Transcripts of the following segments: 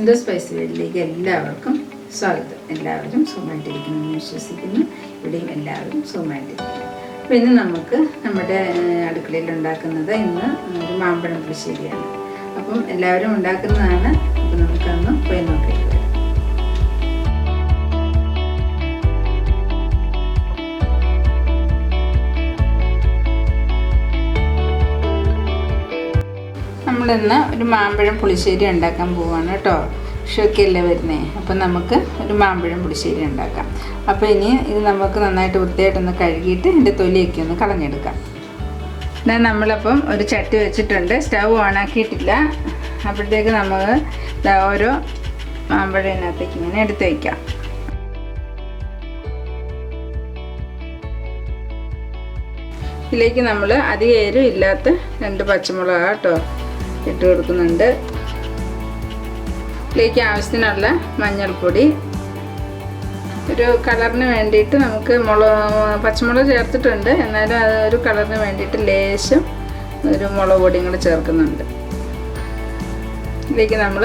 Sindhu spice വേൾഡിലേക്ക് എല്ലാവർക്കും സ്വാഗതം. എല്ലാവരും സുഖമായിട്ടിരിക്കുന്നു എന്ന് വിശ്വസിക്കുന്നു. ഇവിടെയും എല്ലാവരും സുഖമായിട്ടിരിക്കുന്നു. അപ്പോൾ ഇന്ന് നമുക്ക് നമ്മുടെ അടുക്കളയിൽ ഉണ്ടാക്കുന്നത് ഇന്ന് ഒരു മാമ്പഴം പുളിശ്ശേരിയാണ്. അപ്പം എല്ലാവരും ഉണ്ടാക്കുന്നതാണ്. അപ്പം നമുക്കൊന്ന് പോയി നോക്കിയിട്ട് നമ്മളിന്ന് ഒരു മാമ്പഴം പുളിശ്ശേരി ഉണ്ടാക്കാൻ പോവാണ് കേട്ടോ. ഷൊക്കെയല്ലേ വരുന്നേ? അപ്പം നമുക്ക് ഒരു മാമ്പഴം പുളിശ്ശേരി ഉണ്ടാക്കാം. അപ്പോൾ ഇനി ഇത് നമുക്ക് നന്നായിട്ട് വൃത്തിയായിട്ടൊന്ന് കഴുകിയിട്ട് ഇതിന്റെ തൊലിയൊക്കെ ഒന്ന് കളഞ്ഞെടുക്കാം. ഇതാ നമ്മളപ്പം ഒരു ചട്ടി വെച്ചിട്ടുണ്ട്. സ്റ്റൗ ഓണാക്കിയിട്ടില്ല. അപ്പോഴത്തേക്ക് ദാ ഓരോ മാമ്പഴം ഇതിനകത്തേക്ക് ഇങ്ങനെ എടുത്ത് വയ്ക്കാം ഇതിലേക്ക് നമ്മൾ അധികം എരിവ് ഇല്ലാത്ത രണ്ട് പച്ചമുളക് കേട്ടോ. ഇട്ട് കൊടുക്കുന്നുണ്ട്. ഇതിലേക്ക് ആവശ്യത്തിനുള്ള മഞ്ഞൾപ്പൊടി. ഒരു കളറിന് വേണ്ടിയിട്ട് നമുക്ക് മുളക് പച്ചമുളക് ചേർത്തിട്ടുണ്ട്. എന്നാലും അത് ഒരു കളറിന് വേണ്ടിയിട്ട് ലേശം ഒരു മുളക് പൊടിയും കൂടെ ചേർക്കുന്നുണ്ട്. ഇതിലേക്ക് നമ്മൾ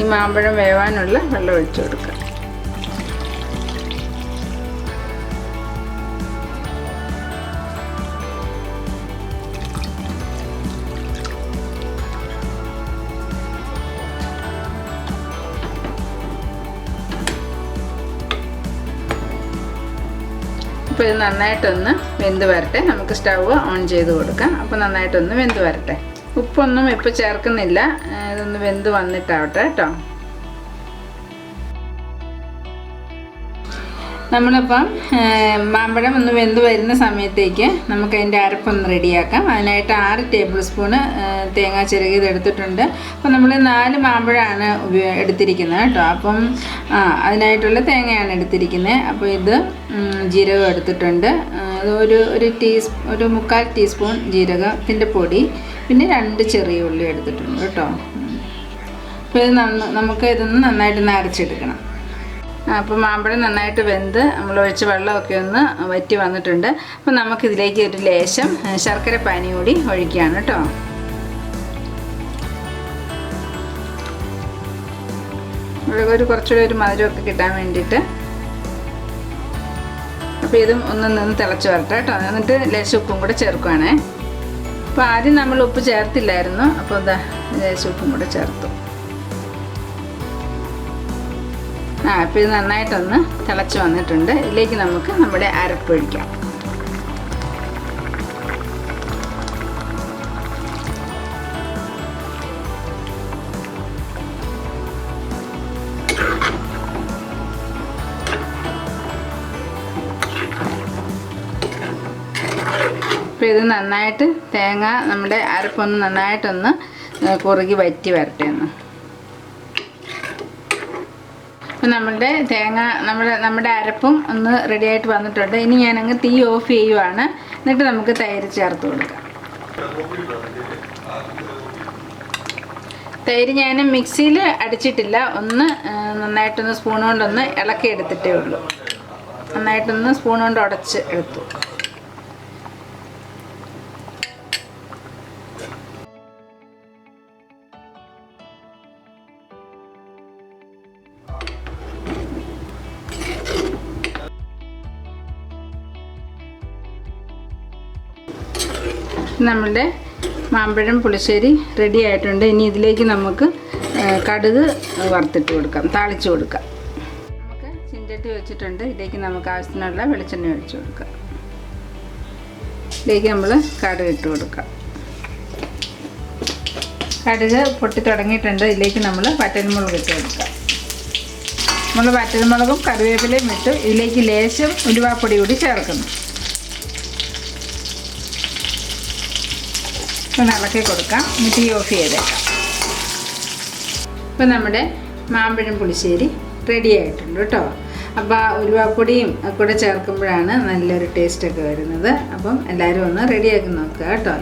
ഈ മാമ്പഴം വേവാനുള്ള വെള്ളം ഒഴിച്ചു കൊടുക്കുക. അപ്പോൾ ഇത് നന്നായിട്ടൊന്ന് വെന്ത് വരട്ടെ. നമുക്ക് സ്റ്റവ് ഓൺ ചെയ്ത് കൊടുക്കാം. അപ്പോൾ നന്നായിട്ടൊന്ന് വെന്ത് വരട്ടെ. ഉപ്പൊന്നും ഇപ്പോൾ ചേർക്കുന്നില്ല. ഇതൊന്ന് വെന്ത് വന്നിട്ടാവട്ടെ കേട്ടോ. നമ്മളിപ്പം മാമ്പഴം ഒന്ന് വെന്ത് വരുന്ന സമയത്തേക്ക് നമുക്ക് അതിന്റെ അരപ്പൊന്ന് റെഡിയാക്കാം. അതിനായിട്ട് ആറ് ടേബിൾ സ്പൂണ് തേങ്ങാ ചിരകിയത് എടുത്തിട്ടുണ്ട്. അപ്പം നമ്മൾ നാല് മാമ്പഴമാണ് ഉപയോഗ എടുത്തിരിക്കുന്നത് കേട്ടോ. അപ്പം അതിനായിട്ടുള്ള തേങ്ങയാണ് എടുത്തിരിക്കുന്നത്. അപ്പോൾ ഇത് ജീരകം എടുത്തിട്ടുണ്ട്. ഒരു ഒരു ടീസ് ഒരു മുക്കാൽ ടീസ്പൂൺ ജീരകത്തിന്റെ പൊടി. പിന്നെ രണ്ട് ചെറിയ ഉള്ളി എടുത്തിട്ടുണ്ട് കേട്ടോ. അപ്പോൾ ഇത് നമുക്ക് ഇതൊന്ന് നന്നായിട്ട് അരച്ചെടുക്കണം. അപ്പോൾ മാമ്പഴം നന്നായിട്ട് വെന്ത് നമ്മൾ ഒഴിച്ച് വെള്ളമൊക്കെ ഒന്ന് വറ്റി വന്നിട്ടുണ്ട്. അപ്പോൾ നമുക്കിതിലേക്ക് ഒരു ലേശം ശർക്കര പാനി കൂടി ഒഴിക്കുകയാണ് കേട്ടോ. ഒരു കുറച്ചുകൂടി ഒരു മധുരമൊക്കെ കിട്ടാൻ വേണ്ടിയിട്ട്. അപ്പോൾ ഇതും ഒന്ന് നിന്ന് തിളച്ച് വരട്ടെ കേട്ടോ. എന്നിട്ട് ലേശം ഉപ്പും കൂടെ ചേർക്കുവാണേ. അപ്പോൾ ആദ്യം നമ്മൾ ഉപ്പ് ചേർത്തില്ലായിരുന്നു. അപ്പോൾ എന്താ ലേശം ഉപ്പും കൂടെ ചേർത്തു. ആ അപ്പോൾ ഇത് നന്നായിട്ടൊന്ന് തിളച്ച് വന്നിട്ടുണ്ട്. ഇതിലേക്ക് നമുക്ക് നമ്മുടെ അരപ്പ് അരപ്പൊഴിക്കാം അപ്പോൾ ഇത് നന്നായിട്ട് തേങ്ങ നമ്മുടെ അരപ്പൊന്ന് നന്നായിട്ടൊന്ന് കുറുകി വറ്റി വരട്ടെ ഒന്ന്. അപ്പം നമ്മളുടെ തേങ്ങ നമ്മുടെ നമ്മുടെ അരപ്പും ഒന്ന് റെഡി ആയിട്ട് വന്നിട്ടുണ്ട്. ഇനി ഞാനങ്ങ് തീ ഓഫ് ചെയ്യുവാണ്. എന്നിട്ട് നമുക്ക് തൈര് ചേർത്ത് കൊടുക്കാം. തൈര് ഞാൻ മിക്സിയിൽ അടിച്ചിട്ടില്ല. ഒന്ന് നന്നായിട്ടൊന്ന് സ്പൂൺ കൊണ്ടൊന്ന് ഇളക്കി എടുത്തിട്ടേ ഉള്ളൂ. നന്നായിട്ടൊന്ന് സ്പൂൺ കൊണ്ട് ഉടച്ച് എടുത്തു. നമ്മളുടെ മാമ്പഴം പുളിശ്ശേരി റെഡി ആയിട്ടുണ്ട്. ഇനി ഇതിലേക്ക് നമുക്ക് കടുക് വറുത്തിട്ട് കൊടുക്കാം. താളിച്ച് കൊടുക്കാം. നമുക്ക് ചിഞ്ചട്ടി വെച്ചിട്ടുണ്ട്. ഇതിലേക്ക് നമുക്ക് ആവശ്യത്തിനുള്ള വെളിച്ചെണ്ണ ഒഴിച്ചു കൊടുക്കാം. ഇതിലേക്ക് നമ്മൾ കടുക് ഇട്ട് കൊടുക്കാം. കടുക് പൊട്ടി തുടങ്ങിയിട്ടുണ്ട്. ഇതിലേക്ക് നമ്മൾ വറ്റൻമുളക് ഇട്ട് കൊടുക്കാം. നമ്മൾ വറ്റൽമുളകും കറിവേപ്പിലയും ഇട്ട് ഇതിലേക്ക് ലേശം ഉലുവാപ്പൊടി കൂടി ചേർക്കുന്നു ഒന്ന് ഇളക്കി കൊടുക്കാം. ഈ ഓഫ് ചെയ്തേക്കാം. ഇപ്പം നമ്മുടെ മാമ്പഴം പുളിശ്ശേരി റെഡി ആയിട്ടുണ്ട് കേട്ടോ. അപ്പോൾ ആ ഉലുവാപ്പൊടിയും കൂടെ ചേർക്കുമ്പോഴാണ് നല്ലൊരു ടേസ്റ്റൊക്കെ വരുന്നത്. അപ്പം എല്ലാവരും ഒന്ന് റെഡിയാക്കി നോക്കുക കേട്ടോ.